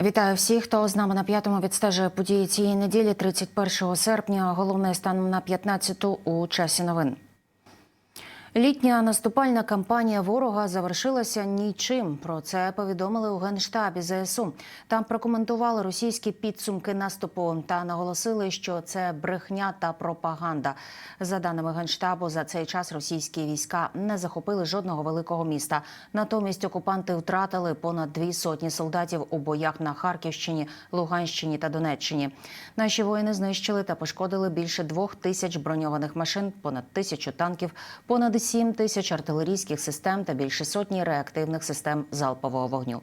Вітаю всіх, хто з нами на п'ятому відстежує події цієї неділі, 31 серпня. Головне станом на 15-ту у часі новин. Літня наступальна кампанія ворога завершилася нічим. Про це повідомили у генштабі ЗСУ. Там прокоментували російські підсумки наступу та наголосили, що це брехня та пропаганда. За даними генштабу, за цей час російські війська не захопили жодного великого міста. Натомість окупанти втратили понад дві сотні солдатів у боях на Харківщині, Луганщині та Донеччині. Наші воїни знищили та пошкодили більше двох тисяч броньованих машин, понад тисячу танків, понад 7 тисяч артилерійських систем та більше сотні реактивних систем залпового вогню.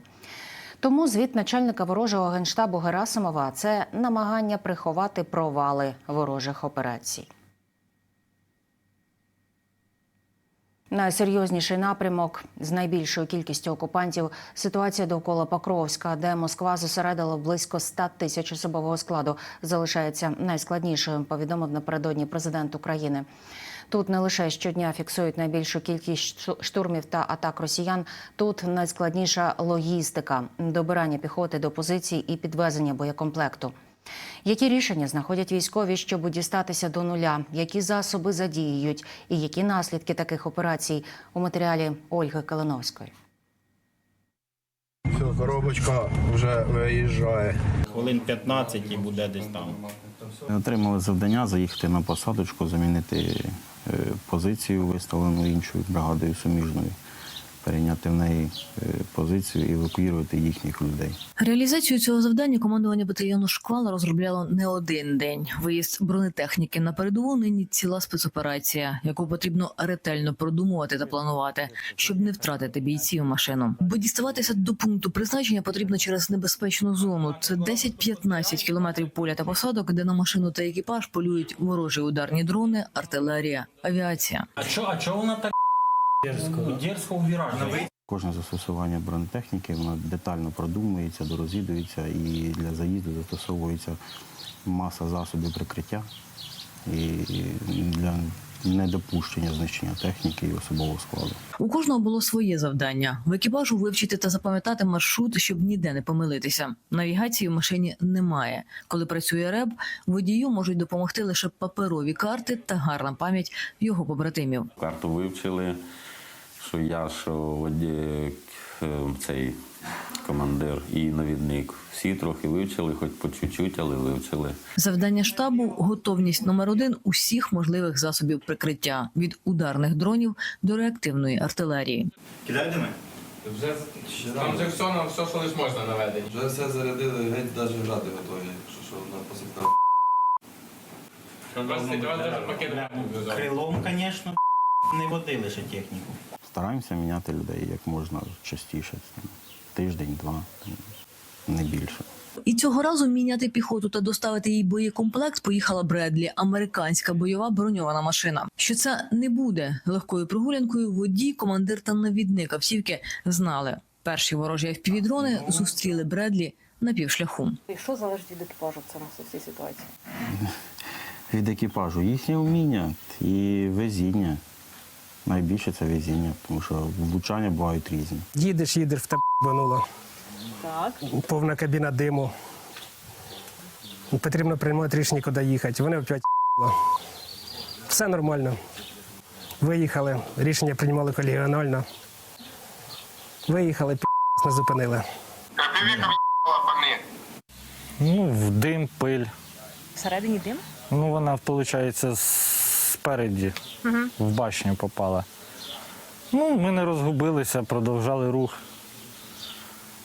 Тому звіт начальника ворожого генштабу Герасимова це намагання приховати провали ворожих операцій. Найсерйозніший напрямок з найбільшою кількістю окупантів ситуація довкола Покровська, де Москва зосередила близько 100 тисяч особового складу, залишається найскладнішою. Повідомив напередодні президент України. Тут не лише щодня фіксують найбільшу кількість штурмів та атак росіян. Тут найскладніша логістика, добирання піхоти до позицій і підвезення боєкомплекту. Які рішення знаходять військові, щоб дістатися до нуля? Які засоби задіюють, і які наслідки таких операцій у матеріалі Ольги Калиновської? Все, коробочка вже виїжджає. Хвилин 15 і буде десь там. Отримали завдання заїхати на посадочку, замінити позицію, виставлену іншою бригадою суміжною, перейняти в неї е, позицію і евакуювати їхніх людей. Реалізацію цього завдання командування батальйону Шквала розробляло не один день. Виїзд бронетехніки на передову нині ціла спецоперація, яку потрібно ретельно продумувати та планувати, щоб не втратити бійців машину. Бо діставатися до пункту призначення потрібно через небезпечну зону. Це 10-15 кілометрів поля та посадок, де на машину та екіпаж полюють ворожі ударні дрони, артилерія, авіація. А чо, а чо вона так дерзко? Дерзко у віраж. Кожне застосування бронетехніки воно детально продумується, дорозвідується і для заїзду застосовується маса засобів прикриття і для недопущення знищення техніки і особового складу. У кожного було своє завдання в екіпажу вивчити та запам'ятати маршрут, щоб ніде не помилитися. Навігації в машині немає. Коли працює реб, водію можуть допомогти лише паперові карти та гарна пам'ять його побратимів. Карту вивчили, що я, що воді, е, цей командир і навідник. Всі трохи вивчили, хоч по чуть-чуть, але вивчили. Завдання штабу готовність номер один усіх можливих засобів прикриття від ударних дронів до реактивної артилерії. Кидай ми? Вже там же все, на все, що лиш можна наведені. Вже все зарядили, геть навіть грати готові. Що, що на посипка. Крилом, звісно, не водили ще техніку. Стараємося міняти людей як можна частіше. Тиждень, два, не більше. І цього разу міняти піхоту та доставити їй боєкомплект поїхала Бредлі, американська бойова броньована машина. Що це не буде легкою прогулянкою. Водій, командир та навідник автівки знали. Перші ворожі FPV-дрони зустріли Бредлі на півшляху. І що залежить від екіпажу в цьому в цій ситуації? Від екіпажу їхнє вміння і везіння. Найбільше це везіння, тому що влучання бувають різні. Їдеш, їдеш, в тебе бануло. Так. Повна кабіна диму. Потрібно приймати рішення, куди їхати. Вони опять Все нормально. Виїхали, рішення приймали колегіонально. Виїхали, не зупинили. Ну, в дим, пиль. Всередині дим? Ну, вона, виходить, спереді в башню попала. Ну, ми не розгубилися, продовжали рух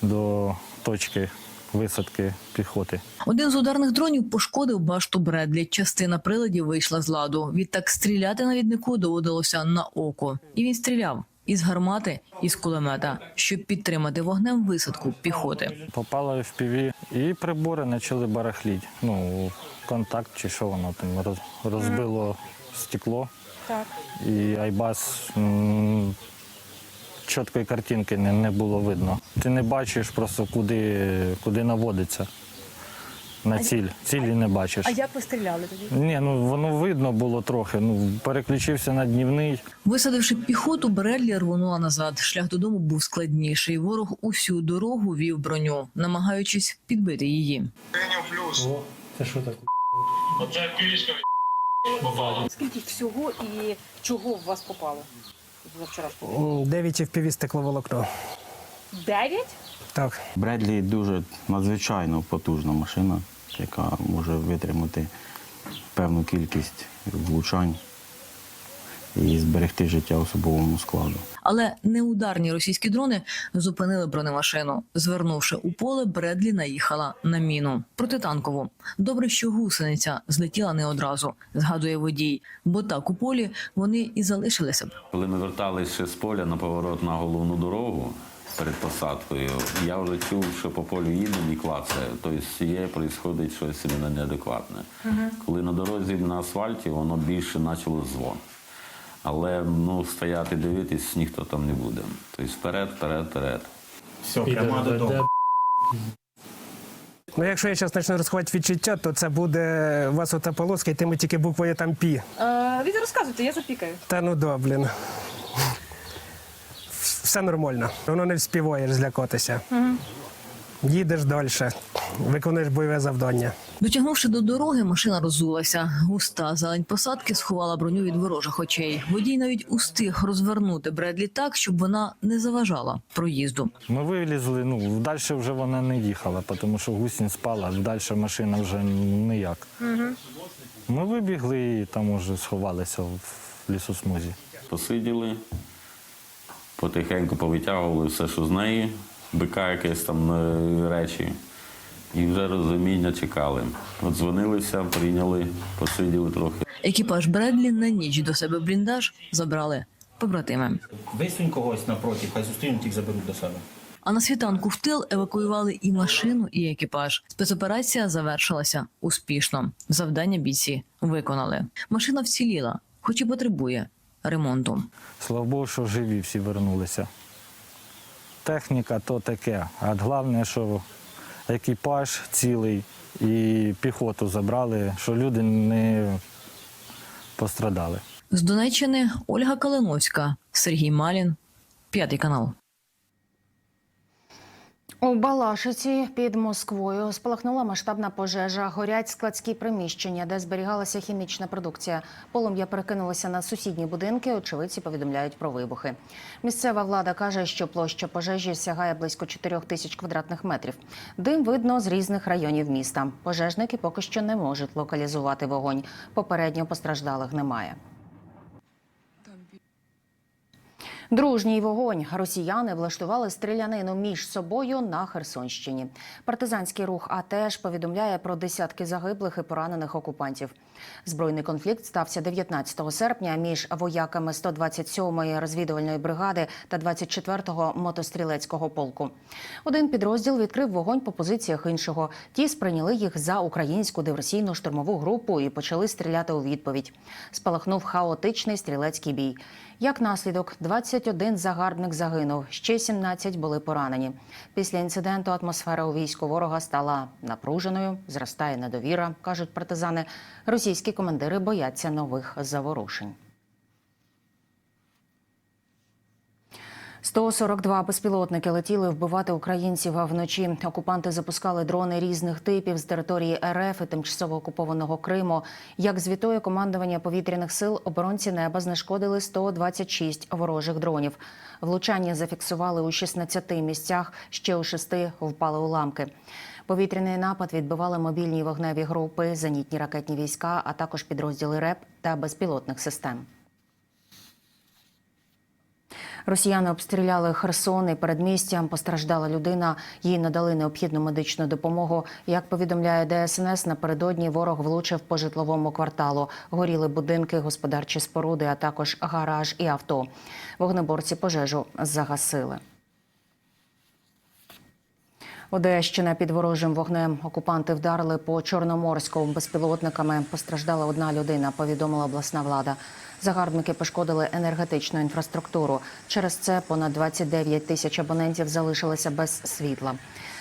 до точки висадки піхоти. Один з ударних дронів пошкодив башту Бредлі. Частина приладів вийшла з ладу. Відтак стріляти навіднику доводилося на око. І він стріляв із гармати, із кулемета, щоб підтримати вогнем висадку піхоти. Попала в піві і прибори почали барахліть. Ну, контакт чи що воно там розбило стекло. Так. І Айбас м, чіткої картинки не, не було видно. Ти не бачиш просто, куди, куди наводиться. на ціль. Цілі не бачиш. А як ви стріляли тоді? Ні, ну воно видно було трохи. Ну переключився на днівний. Висадивши піхоту, Бредлі рвонула назад. Шлях додому був складніший. Ворог усю дорогу вів броню, намагаючись підбити її. О, це що таке? Скільки всього і чого в вас попало за вчорашнього? в Дев'ять FPV стекловолокно. Дев'ять? Так. Бредлі дуже надзвичайно потужна машина, яка може витримати певну кількість влучань і зберегти життя особовому складу. Але неударні російські дрони зупинили бронемашину. Звернувши у поле, Бредлі наїхала на міну протитанкову. Добре, що гусениця злетіла не одразу, згадує водій, бо так у полі вони і залишилися б. Коли ми верталися з поля на поворот на головну дорогу перед посадкою, я вже чув, що по полю їдемо і клацає. Тобто є, відбувається щось неадекватне. Коли на дорозі на асфальті, воно більше почало дзвон. Але ну, стояти дивитись ніхто там не буде. Тобто вперед, вперед, вперед. Все, прямо додому. Ну, якщо я зараз почну розховати відчуття, то це буде у вас ота полоска, і тими тільки буквою там пі. Е, Вітя, розказуйте, я запікаю. Та ну да, блін. Все нормально. Воно не вспіваєш злякатися. Їдеш далі, виконуєш бойове завдання. Дотягнувши до дороги, машина роззулася. Густа зелень посадки сховала броню від ворожих очей. Водій навіть устиг розвернути Бредлі так, щоб вона не заважала проїзду. Ми вилізли, ну далі вже вона не їхала, тому що гусінь спала, далі машина вже ніяк. Ми вибігли і там уже сховалися в лісосмузі. Посиділи, потихеньку повитягували все, що з неї, бика якесь там е, речі. І вже розуміння чекали. От дзвонилися, прийняли, посиділи трохи. Екіпаж Бредлі на ніч до себе бліндаж забрали побратими. Висунь когось напроти, хай зустрінуть їх заберуть до себе. А на світанку в тил евакуювали і машину, і екіпаж. Спецоперація завершилася успішно. Завдання бійці виконали. Машина вціліла, хоч і потребує ремонту. Слава Богу, що живі всі вернулися. Техніка то таке. А головне, що екіпаж цілий і піхоту забрали, що люди не пострадали. З Донеччини Ольга Калиновська, Сергій Малін, п'ятий канал. У Балашиці під Москвою спалахнула масштабна пожежа. Горять складські приміщення, де зберігалася хімічна продукція. Полум'я перекинулося на сусідні будинки. Очевидці повідомляють про вибухи. Місцева влада каже, що площа пожежі сягає близько 4 тисяч квадратних метрів. Дим видно з різних районів міста. Пожежники поки що не можуть локалізувати вогонь. Попередньо постраждалих немає. Дружній вогонь росіяни влаштували стрілянину між собою на Херсонщині. Партизанський рух АТЕШ повідомляє про десятки загиблих і поранених окупантів. Збройний конфлікт стався 19 серпня між вояками 127-ї розвідувальної бригади та 24-го мотострілецького полку. Один підрозділ відкрив вогонь по позиціях іншого. Ті сприйняли їх за українську диверсійну штурмову групу і почали стріляти у відповідь. Спалахнув хаотичний стрілецький бій. Як наслідок, 21 загарбник загинув, ще 17 були поранені. Після інциденту атмосфера у війську ворога стала напруженою, зростає недовіра, кажуть партизани. Російські командири бояться нових заворушень. 142 безпілотники летіли вбивати українців. Вночі окупанти запускали дрони різних типів з території РФ і тимчасово окупованого Криму. Як звітує командування повітряних сил, оборонці неба знешкодили 126 ворожих дронів. Влучання зафіксували у 16 місцях, ще у шести впали уламки. Повітряний напад відбивали мобільні вогневі групи, зенітні ракетні війська, а також підрозділи РЕП та безпілотних систем. Росіяни обстріляли Херсон і передмістям. Постраждала людина. Їй надали необхідну медичну допомогу. Як повідомляє ДСНС, напередодні ворог влучив по житловому кварталу. Горіли будинки, господарчі споруди, а також гараж і авто. Вогнеборці пожежу загасили. Одещина під ворожим вогнем окупанти вдарили по Чорноморську безпілотниками. Постраждала одна людина, повідомила обласна влада. Загарбники пошкодили енергетичну інфраструктуру. Через це понад 29 тисяч абонентів залишилися без світла.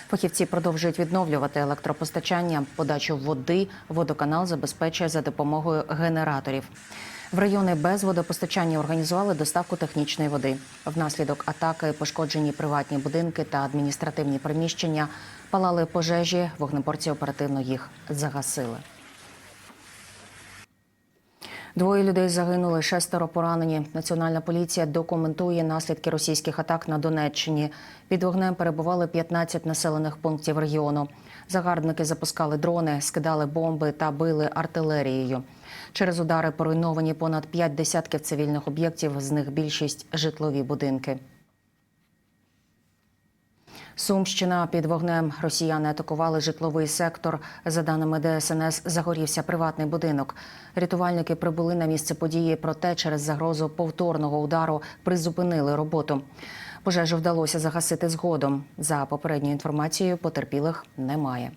Фахівці продовжують відновлювати електропостачання, подачу води. Водоканал забезпечує за допомогою генераторів. В райони без водопостачання організували доставку технічної води. Внаслідок атаки пошкоджені приватні будинки та адміністративні приміщення. Палали пожежі, вогнеборці оперативно їх загасили. Двоє людей загинули, шестеро поранені. Національна поліція документує наслідки російських атак на Донеччині. Під вогнем перебували 15 населених пунктів регіону. Загарбники запускали дрони, скидали бомби та били артилерією. Через удари поруйновані понад п'ять десятків цивільних об'єктів, з них більшість житлові будинки. Сумщина під вогнем росіяни атакували житловий сектор. За даними ДСНС, загорівся приватний будинок. Рятувальники прибули на місце події, проте через загрозу повторного удару призупинили роботу. Пожежу вдалося загасити згодом. За попередньою інформацією, потерпілих немає.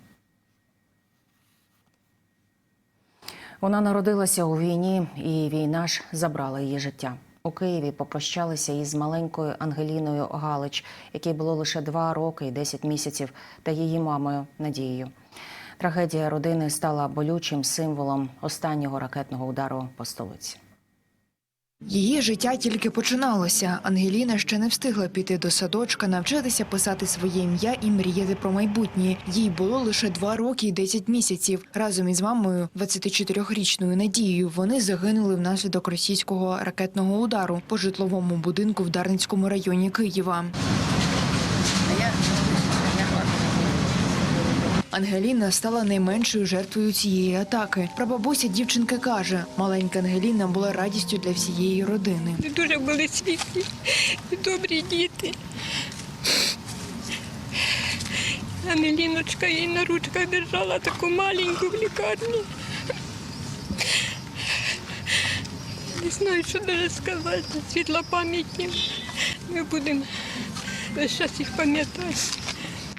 Вона народилася у війні, і війна ж забрала її життя. У Києві попрощалися із маленькою Ангеліною Галич, якій було лише два роки і 10 місяців, та її мамою Надією. Трагедія родини стала болючим символом останнього ракетного удару по столиці. Її життя тільки починалося. Ангеліна ще не встигла піти до садочка, навчитися писати своє ім'я і мріяти про майбутнє. Їй було лише два роки і 10 місяців. Разом із мамою, 24-річною Надією, вони загинули внаслідок російського ракетного удару по житловому будинку в Дарницькому районі Києва. Ангеліна стала найменшою жертвою цієї атаки. Прабабуся дівчинки каже, маленька Ангеліна була радістю для всієї родини. Дуже були світлі і добрі діти. Анеліночка її на ручках держала таку маленьку в лікарні. Не знаю, що даже сказати. Світла пам'яті. Ми будемо весь час їх пам'ятати.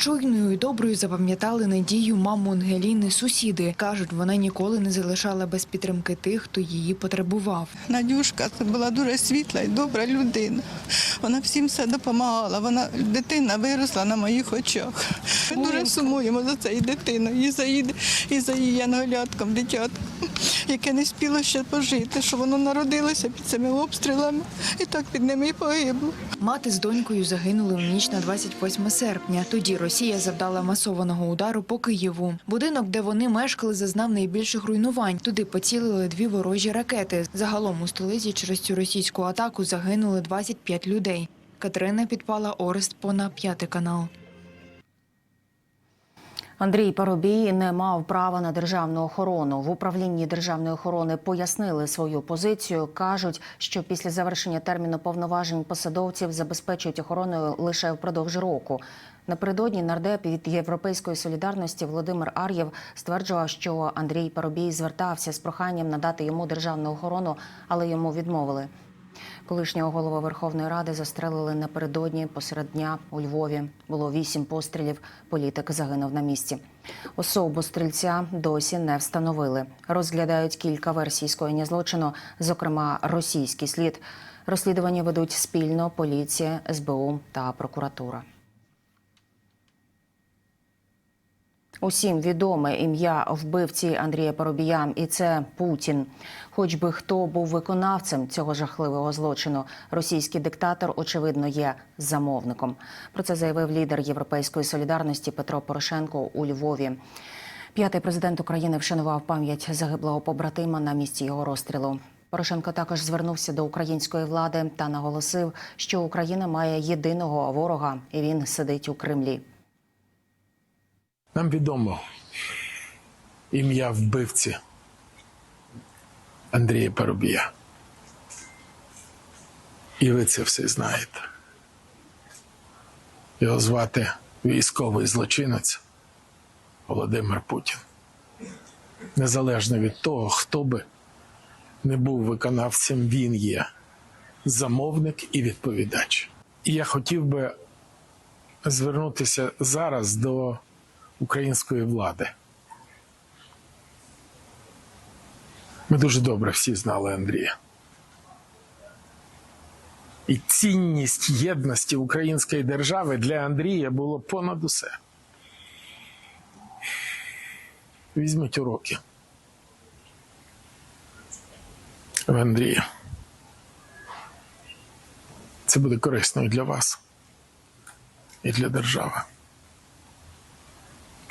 Чуйною і доброю запам'ятали надію маму Ангеліни сусіди. Кажуть, вона ніколи не залишала без підтримки тих, хто її потребував. Надюшка це була дуже світла і добра людина. Вона всім все допомагала. Вона дитина виросла на моїх очах. Ми дуже сумуємо за цією дитиною, і за її, і за її янголятком, дитятком, яке не спіло ще пожити, що воно народилося під цими обстрілами і так під ними і погибло. Мати з донькою загинули в ніч на 28 серпня. Тоді Росія завдала масованого удару по Києву. Будинок, де вони мешкали, зазнав найбільших руйнувань. Туди поцілили дві ворожі ракети. Загалом у столиці через цю російську атаку загинули 25 людей. Катерина підпала Орест по на п'ятий канал. Андрій Парубій не мав права на державну охорону. В управлінні державної охорони пояснили свою позицію. кажуть, що після завершення терміну повноважень посадовців забезпечують охороною лише впродовж року. Напередодні нардеп від Європейської солідарності Володимир Ар'єв стверджував, що Андрій Парубій звертався з проханням надати йому державну охорону, але йому відмовили. Колишнього голови Верховної Ради застрелили напередодні посеред дня у Львові. Було вісім пострілів. Політик загинув на місці. Особу стрільця досі не встановили. Розглядають кілька версій скоєння злочину, зокрема російський слід. Розслідування ведуть спільно поліція, СБУ та прокуратура. Усім відоме ім'я вбивці Андрія Поробія, і це Путін. Хоч би хто був виконавцем цього жахливого злочину, російський диктатор, очевидно, є замовником. Про це заявив лідер Європейської солідарності Петро Порошенко у Львові. П'ятий президент України вшанував пам'ять загиблого побратима на місці його розстрілу. Порошенко також звернувся до української влади та наголосив, що Україна має єдиного ворога, і він сидить у Кремлі. Нам відомо ім'я вбивці Андрія Парубія. І ви це все знаєте. Його звати військовий злочинець Володимир Путін. Незалежно від того, хто би не був виконавцем, він є замовник і відповідач. І я хотів би звернутися зараз до української влади. Ми дуже добре всі знали Андрія. І цінність єдності української держави для Андрія було понад усе. Візьміть уроки. В Андрія. Це буде корисно і для вас, і для держави.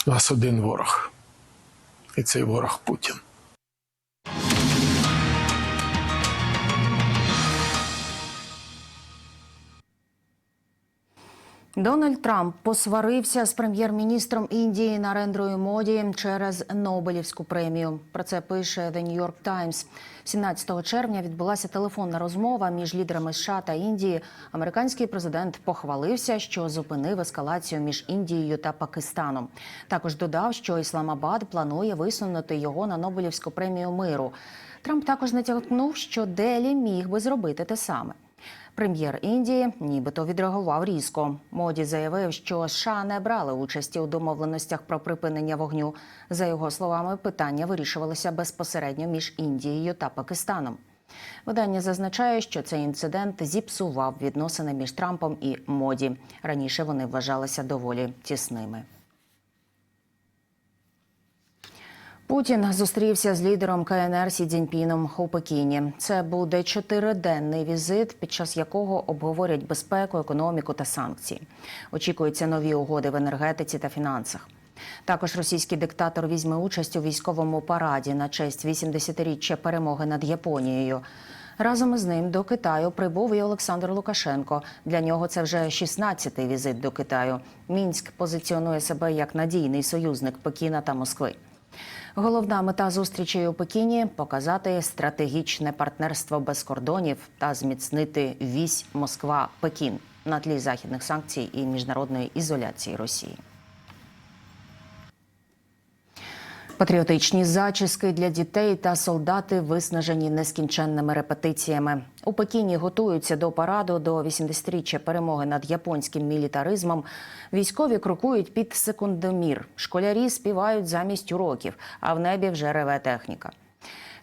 У нас один ворог. І цей ворог Путін. Дональд Трамп посварився з прем'єр-міністром Індії Нарендрою Моді через Нобелівську премію. Про це пише The New York Times. 17 червня відбулася телефонна розмова між лідерами США та Індії. Американський президент похвалився, що зупинив ескалацію між Індією та Пакистаном. Також додав, що Ісламабад планує висунути його на Нобелівську премію миру. Трамп також натякнув, що Делі міг би зробити те саме. Прем'єр Індії нібито відреагував різко. Моді заявив, що США не брали участі у домовленостях про припинення вогню. За його словами, питання вирішувалися безпосередньо між Індією та Пакистаном. Видання зазначає, що цей інцидент зіпсував відносини між Трампом і моді. Раніше вони вважалися доволі тісними. Путін зустрівся з лідером КНР Сі Цзіньпіном у Пекіні. Це буде чотириденний візит, під час якого обговорять безпеку, економіку та санкції. Очікуються нові угоди в енергетиці та фінансах. Також російський диктатор візьме участь у військовому параді на честь 80-річчя перемоги над Японією. Разом із ним до Китаю прибув і Олександр Лукашенко. Для нього це вже 16-й візит до Китаю. Мінськ позиціонує себе як надійний союзник Пекіна та Москви. Головна мета зустрічі у Пекіні показати стратегічне партнерство без кордонів та зміцнити вісь Москва-Пекін на тлі західних санкцій і міжнародної ізоляції Росії. Патріотичні зачіски для дітей та солдати виснажені нескінченними репетиціями. У Пекіні готуються до параду до 80-річчя перемоги над японським мілітаризмом. Військові крокують під секундомір. Школярі співають замість уроків, а в небі вже реве техніка.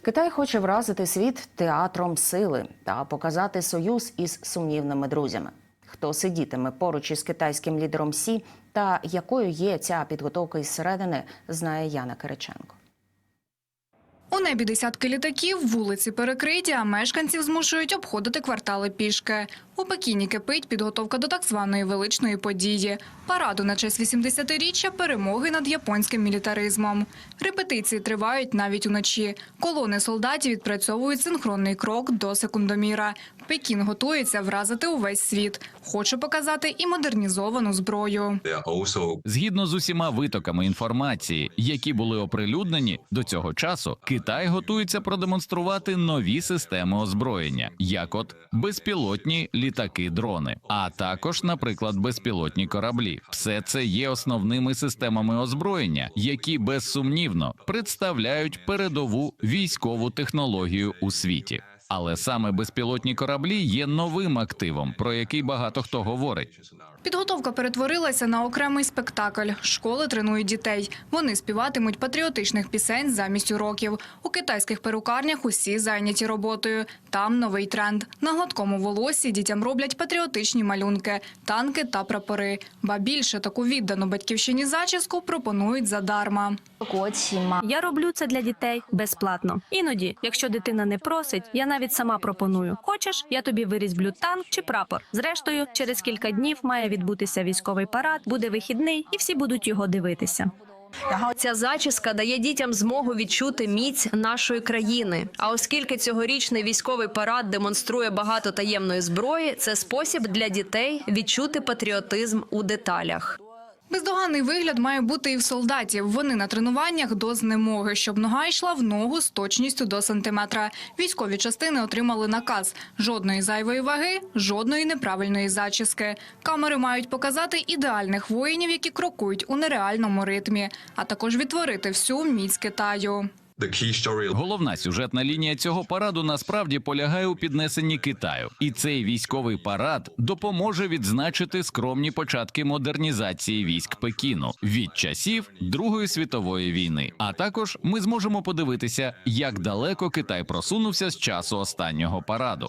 Китай хоче вразити світ театром сили та показати союз із сумнівними друзями. Хто сидітиме поруч із китайським лідером Сі та якою є ця підготовка із середини, знає Яна Кириченко. У небі десятки літаків, вулиці перекриті, а мешканців змушують обходити квартали пішки. У Пекіні кипить підготовка до так званої величної події – параду на честь 80-річчя перемоги над японським мілітаризмом. Репетиції тривають навіть уночі. Колони солдатів відпрацьовують синхронний крок до секундоміра. Пекін готується вразити увесь світ. Хоче показати і модернізовану зброю. Згідно з усіма витоками інформації, які були оприлюднені до цього часу, Китай готується продемонструвати нові системи озброєння, як от безпілотні літаки-дрони, а також, наприклад, безпілотні кораблі. Все це є основними системами озброєння, які безсумнівно представляють передову військову технологію у світі. Але саме безпілотні кораблі є новим активом, про який багато хто говорить. Підготовка перетворилася на окремий спектакль. Школи тренують дітей. Вони співатимуть патріотичних пісень замість уроків. У китайських перукарнях усі зайняті роботою. Там новий тренд. На гладкому волосі дітям роблять патріотичні малюнки, танки та прапори. Ба більше таку віддану батьківщині зачіску пропонують задарма. Я роблю це для дітей безплатно. Іноді, якщо дитина не просить, я навіть сама пропоную. Хочеш, я тобі вирізблю танк чи прапор. Зрештою, через кілька днів має відбутися військовий парад, буде вихідний, і всі будуть його дивитися. Ця зачіска дає дітям змогу відчути міць нашої країни. А оскільки цьогорічний військовий парад демонструє багато таємної зброї, це спосіб для дітей відчути патріотизм у деталях. Бездоганний вигляд має бути і в солдатів. Вони на тренуваннях до знемоги, щоб нога йшла в ногу з точністю до сантиметра. Військові частини отримали наказ: жодної зайвої ваги, жодної неправильної зачіски. Камери мають показати ідеальних воїнів, які крокують у нереальному ритмі, а також відтворити всю міць Китаю. Головна сюжетна лінія цього параду насправді полягає у піднесенні Китаю, і цей військовий парад допоможе відзначити скромні початки модернізації військ Пекіну від часів Другої світової війни. А також ми зможемо подивитися, як далеко Китай просунувся з часу останнього параду.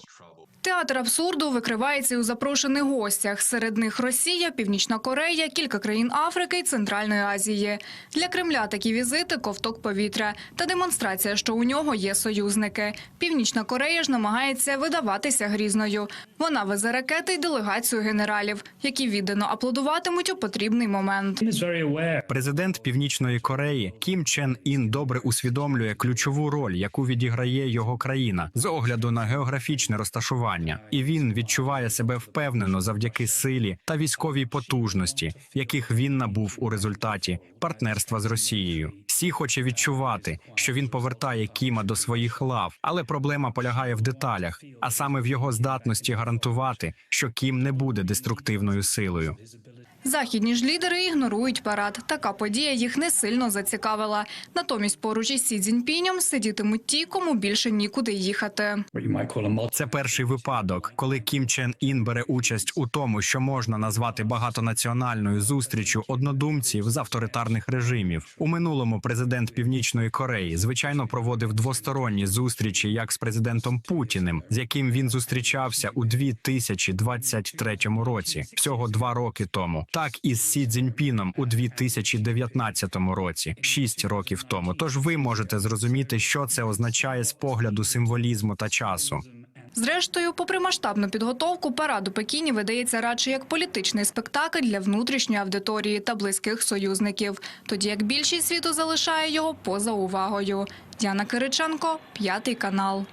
Театр абсурду викривається у запрошених гостях. Серед них Росія, Північна Корея, кілька країн Африки і Центральної Азії. Для Кремля такі візити ковток повітря та демонстрація, що у нього є союзники. Північна Корея ж намагається видаватися грізною. Вона везе ракети й делегацію генералів, які віддано аплодуватимуть у потрібний момент. Президент Північної Кореї Кім Чен Ін добре усвідомлює ключову роль, яку відіграє його країна з огляду на географічне розташування, і він відчуває себе впевнено завдяки силі та військовій потужності, яких він набув у результаті партнерства з Росією. Сі хоче відчувати, що він повертає Кіма до своїх лав, але проблема полягає в деталях, а саме в його здатності гарантувати, що Кім не буде деструктивною силою. Західні ж лідери ігнорують парад. Така подія їх не сильно зацікавила. Натомість поруч із Сі Цзіньпінем сидітимуть ті, кому більше нікуди їхати. Це перший випадок, коли Кім Чен Ін бере участь у тому, що можна назвати багатонаціональною зустрічю однодумців з авторитарних режимів. У минулому президент Північної Кореї звичайно проводив двосторонні зустрічі як з президентом Путіним, з яким він зустрічався у 2023 році, всього два роки тому, так і з Сі Цзіньпіном у 2019 році, шість років тому. Тож ви можете зрозуміти, що це означає з погляду символізму та часу. Зрештою, попри масштабну підготовку, парад у Пекіні видається радше як політичний спектакль для внутрішньої аудиторії та близьких союзників, тоді як більшість світу залишає його поза увагою. Діана Кириченко, п'ятий канал.